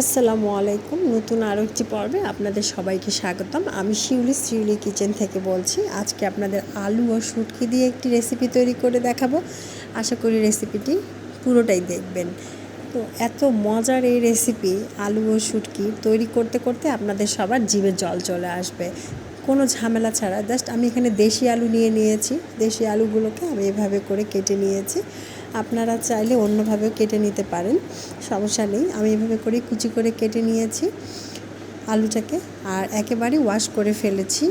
আসসালামু আলাইকুম। নতুন আরও একটি পর্বে আপনাদের সবাইকে স্বাগতম। আমি শিউলি শিউলি কিচেন থেকে বলছি, আজকে আপনাদের আলু ও শুটকি দিয়ে একটি রেসিপি তৈরি করে দেখাবো। আশা করি রেসিপিটি পুরোটাই দেখবেন। তো এত মজার এই রেসিপি আলু ও শুটকি তৈরি করতে করতে আপনাদের সবার জিভে জল চলে আসবে। কোনো ঝামেলা ছাড়া, জাস্ট আমি এখানে দেশি আলু নিয়ে নিয়েছি। দেশি আলুগুলোকে আমি এভাবে করে কেটে নিয়েছি। আপনারা চাইলে অন্যভাবেও কেটে নিতে পারেন, সমস্যা নেই। আমি এভাবে করে কুচি করে কেটে নিয়েছি আলুটাকে আর একেবারে ওয়াশ করে ফেলেছি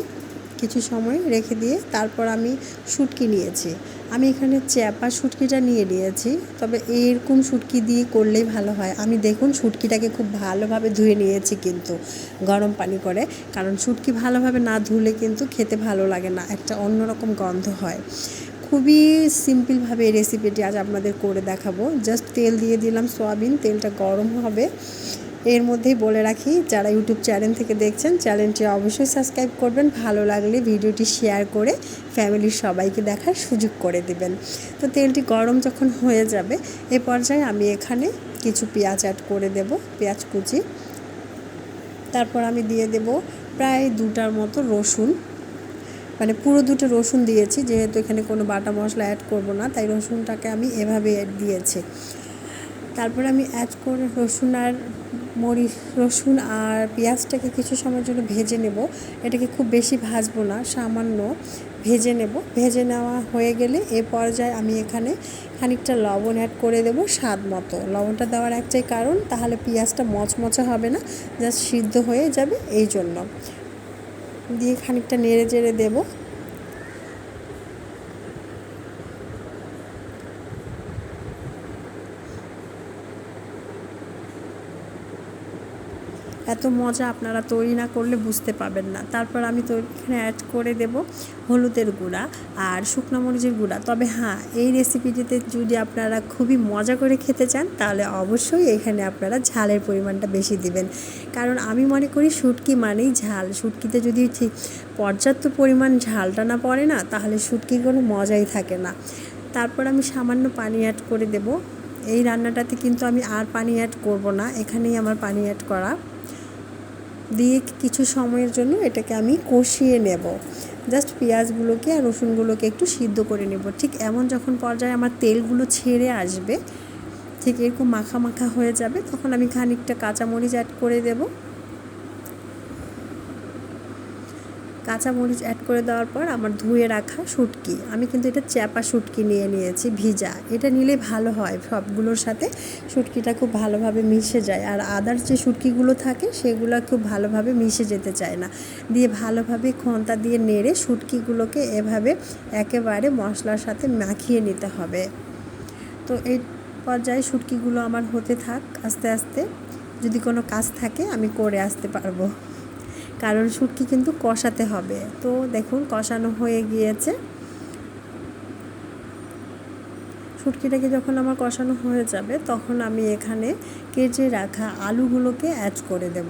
কিছু সময় রেখে দিয়ে তারপর আমি শুটকি নিয়েছি। আমি এখানে চ্যাপা শুটকিটা নিয়ে নিয়েছি, তবে এরকম শুটকি দিয়ে করলেই ভালো হয়। আমি দেখুন শুটকিটাকে খুব ভালোভাবে ধুয়ে নিয়েছি কিন্তু গরম পানি করে, কারণ শুটকি ভালোভাবে না ধুলে কিন্তু খেতে ভালো লাগে না, একটা অন্যরকম গন্ধ হয়। খুবই সিম্পলভাবে এই রেসিপিটি আজ আপনাদের করে দেখাবো। জাস্ট তেল দিয়ে দিলাম সয়াবিন, তেলটা গরম হবে। এর মধ্যেই বলে রাখি, যারা ইউটিউব চ্যানেল থেকে দেখছেন চ্যানেলটি অবশ্যই সাবস্ক্রাইব করবেন। ভালো লাগলে ভিডিওটি শেয়ার করে ফ্যামিলির সবাইকে দেখার সুযোগ করে দেবেন। তো তেলটি গরম যখন হয়ে যাবে, এ পর্যায়ে আমি এখানে কিছু পেঁয়াজ অ্যাড করে দেব, পেঁয়াজ কুচি। তারপর আমি দিয়ে দেব প্রায় দুটার মতো রসুন। মানে পুরো দুটো রসুন দিয়েছি, যেহেতু এখানে কোনো বাটা মশলা অ্যাড করব না, তাই রসুনটাকে আমি এভাবে দিয়েছি। তারপরে আমি অ্যাড করে রসুন আর মরিচ, রসুন আর পেঁয়াজটাকে কিছু সময়ের জন্য ভেজে নেব। এটাকে খুব বেশি ভাজবো না, সামান্য ভেজে নেব। ভেজে নেওয়া হয়ে গেলে এ পর্যায়ে আমি এখানে খানিকটা লবণ অ্যাড করে দেব স্বাদ মতো। লবণটা দেওয়ার একটাই কারণ, তাহলে পেঁয়াজটা মচমচে হবে না জাস্ট সিদ্ধ হয়ে যাবে, এই জন্য। দিয়ে খানিকটা নেড়ে চেড়ে দেবো। এত মজা আপনারা তৈরি না করলে বুঝতে পাবেন না। তারপর আমি তো এখানে অ্যাড করে দেব হলুদের গুঁড়া আর শুকনো মরিচের গুঁড়া। তবে হ্যাঁ এই রেসিপিটিতে যদি আপনারা খুবই মজা করে খেতে চান, তাহলে অবশ্যই এখানে আপনারা ঝালের পরিমাণটা বেশি দিবেন। কারণ আমি মনে করি শুটকি মানেই ঝাল। শুটকিতে যদি ঠিক পর্যাপ্ত পরিমাণ ঝালটা না পড়ে না, তাহলে শুটকির কোনো মজাই থাকে না। তারপর আমি সামান্য পানি অ্যাড করে দেব। এই রান্নাটাতে কিন্তু আমি আর পানি অ্যাড করব না। এখানেই আমার পানি অ্যাড করা দিয়ে কিছু সময়ের জন্য এটাকে আমি কষিয়ে নেব। জাস্ট পেঁয়াজগুলোকে আর রসুনগুলোকে একটু সিদ্ধ করে নেব। ঠিক এমন যখন পর্যায়ে আমার তেলগুলো ছেড়ে আসবে, ঠিক এরকম মাখা মাখা হয়ে যাবে, তখন আমি খানিকটা কাঁচামরিচ অ্যাড করে দেবো। কাঁচামরিচ অ্যাড করে দেওয়ার পর আমার ধুয়ে রাখা শুটকি। আমি কিন্তু এটা চ্যাপা শুটকি নিয়ে নিয়েছি, ভিজা। এটা নিলে ভালো হয়, সবগুলোর সাথে শুটকিটা খুব ভালোভাবে মিশে যায়। আর আদার যে শুটকিগুলো থাকে, সেগুলো খুব ভালোভাবে মিশে যেতে চায় না। দিয়ে ভালোভাবে খন্তা দিয়ে নেড়ে শুটকিগুলোকে এভাবে একেবারে মশলার সাথে মাখিয়ে নিতে হবে। তো এই পর্যায়ে শুটকিগুলো আমার হতে থাক, আস্তে আস্তে। যদি কোনো কাজ থাকে, আমি করে আসতে পারব। কারণ শুটকি কিন্তু কষাতে হবে। তো দেখুন, কষানো হয়ে গিয়েছে। শুটকিটাকে যখন আমার কষানো হয়ে যাবে, তখন আমি এখানে কেটে রাখা আলুগুলোকে অ্যাড করে দেব।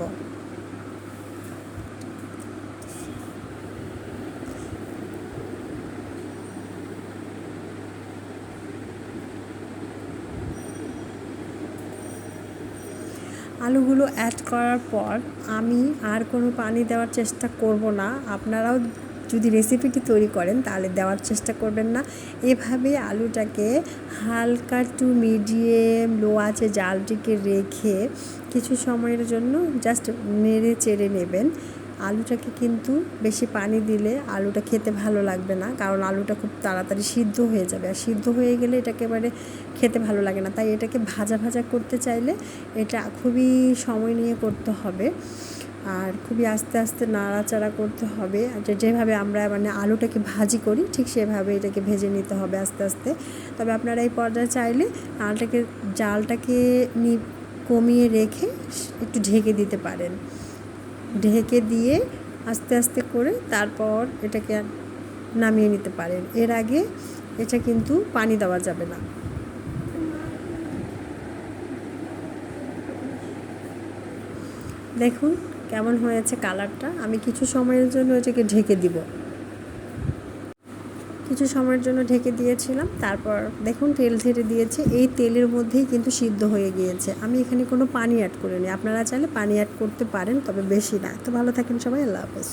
আলুগুলো অ্যাড করার পর আমি আর কোনো পানি দেওয়ার চেষ্টা করব না। আপনারাও যদি রেসিপিটি তৈরি করেন তাহলে দেওয়ার চেষ্টা করবেন না। এভাবে আলুটাকে হালকা টু মিডিয়াম লো আছে জালটিকে রেখে কিছু সময়ের জন্য জাস্ট নেড়ে চেড়ে নেবেন। আলুটাকে কিন্তু বেশি পানি দিলে আলুটা খেতে ভালো লাগবে না, কারণ আলুটা খুব তাড়াতাড়ি সিদ্ধ হয়ে যাবে। আর সিদ্ধ হয়ে গেলে এটা একেবারে খেতে ভালো লাগে না, তাই এটাকে ভাজা ভাজা করতে চাইলে এটা খুবই সময় নিয়ে করতে হবে। আর খুবই আস্তে আস্তে নাড়াচাড়া করতে হবে। আর যেভাবে আমরা মানে আলুটাকে ভাজি করি, ঠিক সেভাবে এটাকে ভেজে নিতে হবে আস্তে আস্তে। তবে আপনারা এই পর্যায়ে চাইলে আলটাকে, জালটাকে নি, কমিয়ে রেখে একটু ঢেকে দিতে পারেন। ঢেকে দিয়ে আস্তে আস্তে করে তারপর এটাকে নামিয়ে নিতে পারেন। এর আগে এটা কিন্তু পানি দেওয়া যাবে না। দেখুন কেমন হয়েছে কালারটা। আমি কিছু সময়ের জন্য এটাকে ঢেকে দিব। কিছু সময়ের জন্য ঢেকে দিয়েছিলাম। তারপর দেখুন, তেল ছেড়ে দিয়েছে। এই তেলের মধ্যেই কিন্তু সিদ্ধ হয়ে গিয়েছে। আমি এখানে কোনো পানি অ্যাড করিনি। আপনারা চাইলে পানি অ্যাড করতে পারেন, তবে বেশি না। তো ভালো থাকেন সবাই, আল্লাহ হাফেজ।